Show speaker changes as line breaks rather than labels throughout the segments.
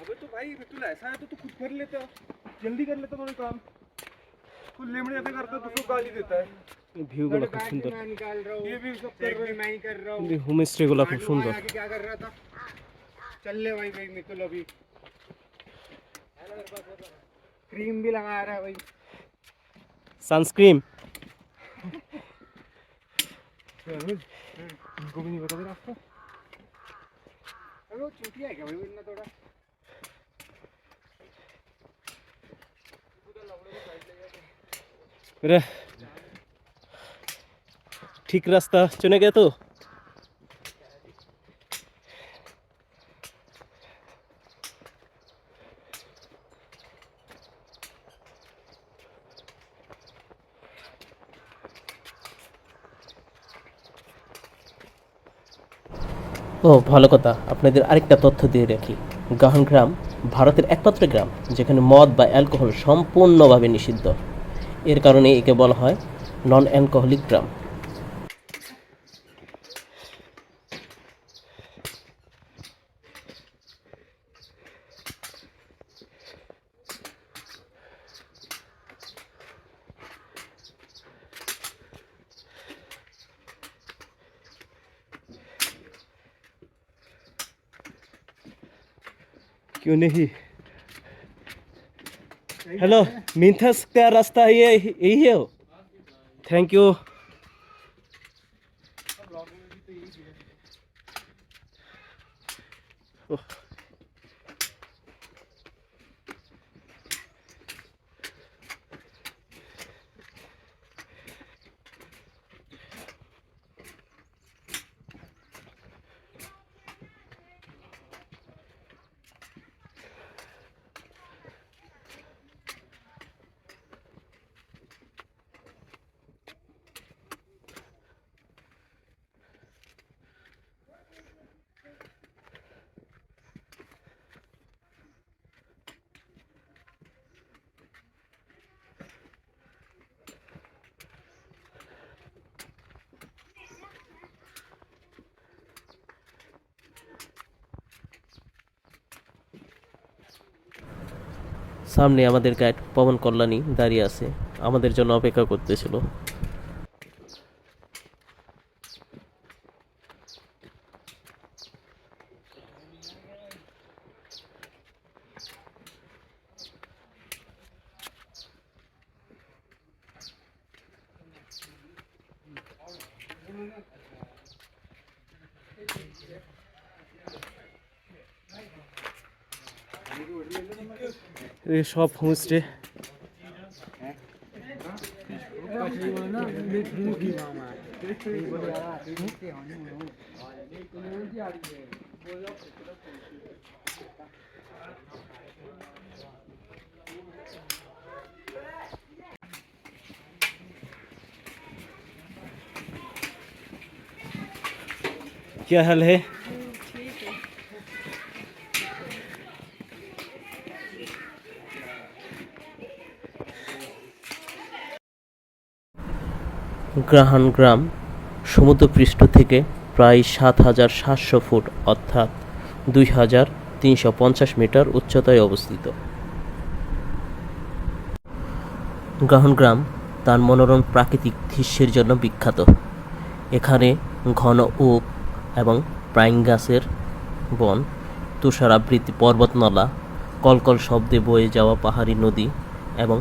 अबे तो भाई तुला ऐसा है तो तू खुद कर लेता। जल्दी कर लेता थोड़े काम। तू लेमड़े ऐसे करता तो गाली देता है।
व्यू
बड़ा खूब सुंदर।
ये भी सब कर रहा
मैं ही कर रहा हूँ।
ये होम
स्टे
वाला
खूब सुंदर। क्या कर रहा था? चल ले भाई भाई मितुल अभी क्रीम भी लगा रहा है भाई।
सनस्क्रीन हम्म।
इनको भी नहीं पता रास्ता
अरे वो चूतिया है भाई? इतना थोड़ा।
ঠিক রাস্তা চলে গে তো? ও ভালো কথা। আপনাদের আরেকটা তথ্য দিয়ে রাখি। গ্রাম ভারতের একমাত্র গ্রাম, যেখানে মদ বা অ্যালকোহল সম্পূর্ণভাবে নিষিদ্ধ। এর কারণে একে বলা হয় নন অ্যালকোহলিক গ্রাম। क्यों नहीं? हेलो मिंथस का रास्ता ये? यही है थैंक यू সামনে আমাদের গাইড পবন কল্যাণী দাঁড়িয়ে আছে আমাদের জন্য অপেক্ষা করতেছিল। সব হোমস্টে क्या हाल है গ্রাহান গ্রাম, সমুদ্রপৃষ্ঠ থেকে প্রায় সাত হাজার সাতশো ফুট, অর্থাৎ দুই হাজার তিনশো পঞ্চাশ মিটার উচ্চতায় অবস্থিত। গ্রাহন গ্রাম তার মনোরম প্রাকৃতিক দৃশ্যের জন্য বিখ্যাত। এখানে ঘন ওক এবং প্রাইন গাছের বন তুষারাবৃতি পর্বতমালা, কলকল শব্দে বয়ে যাওয়া পাহাড়ি নদী এবং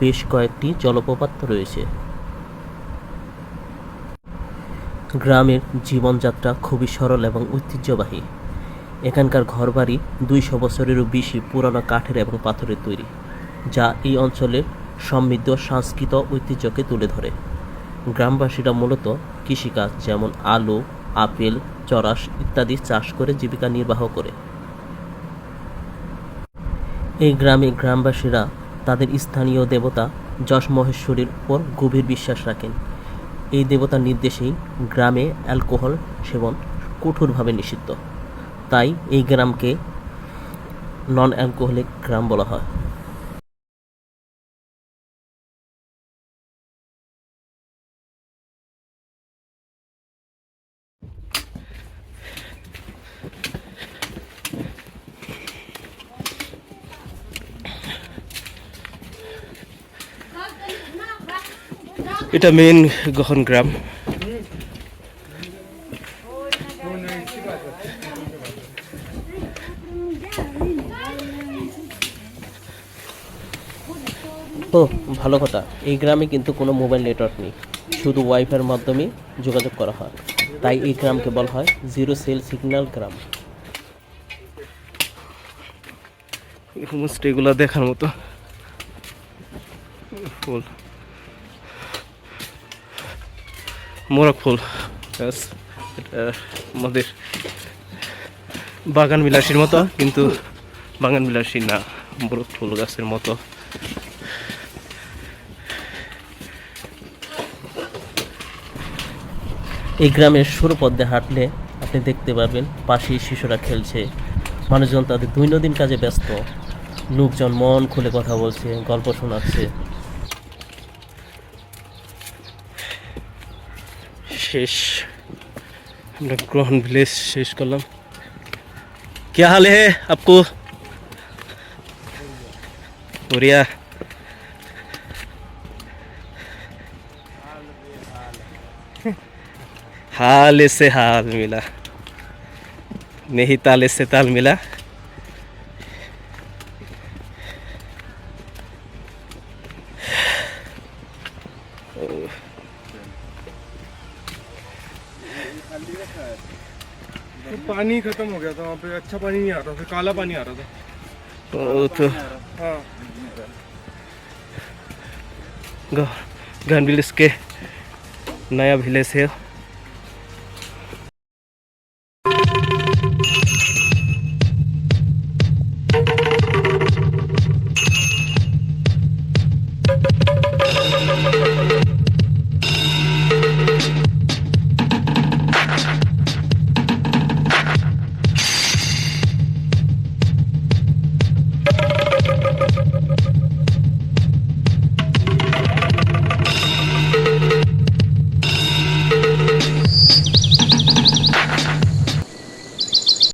বেশ কয়েকটি জলপ্রপাত রয়েছে। গ্রামের জীবনযাত্রা খুবই সরল এবং ঐতিহ্যবাহী। এখানকার ঘরবাড়ি দুইশো বছরেরও বেশি পুরানো কাঠের এবং পাথরের তৈরি, যা এই অঞ্চলের সমৃদ্ধ সংস্কৃত ঐতিহ্যকে তুলে ধরে। গ্রামবাসীরা মূলত কৃষিকাজ যেমন আলু, আপেল চরাস ইত্যাদি চাষ করে জীবিকা নির্বাহ করে। এই গ্রামে গ্রামবাসীরা তাদের স্থানীয় দেবতা যশ মহেশ্বরীর উপর গভীর বিশ্বাস রাখেন। এই দেবতার নির্দেশেই গ্রামে অ্যালকোহল সেবন কঠোরভাবে নিষিদ্ধ। তাই এই গ্রামকে নন অ্যালকোহলিক গ্রাম বলা হয়। এটা মেন গহন গ্রাম। ও ভালো কথা। এই গ্রামে কিন্তু কোনো মোবাইল নেটওয়ার্ক নেই। শুধু ওয়াইফাইয়ের মাধ্যমে যোগাযোগ করা হয়। তাই এই গ্রামকে বলা হয় জিরো সেল সিগন্যাল গ্রাম। এগুলো দেখার মতো। ফুল। মোরগ ফুল আমাদের বাগান বিলাসীর মতো, কিন্তু বাগান বিলাসী না মোরগ ফুল গাছের মতো। এই গ্রামের সরু পথে হাঁটলে আপনি দেখতে পাবেন পাশেই শিশুরা খেলছে। মানুষজন তাদের দৈনন্দিন কাজে ব্যস্ত। লোকজন মন খুলে কথা বলছে, গল্প শোনাচ্ছে। শেষ আমরা গ্রহণ ভিলেজ শেষ করলাম क्या हाल है आपको बढ़िया हाल से हाल मिला नहीं ताले से ताल मिला
तो पानी खत्म हो गया था वहाँ पे। अच्छा पानी नहीं आ रहा था काला पानी आ रहा था।
तो
हाँ।
गन विलेज के नया विलेज है।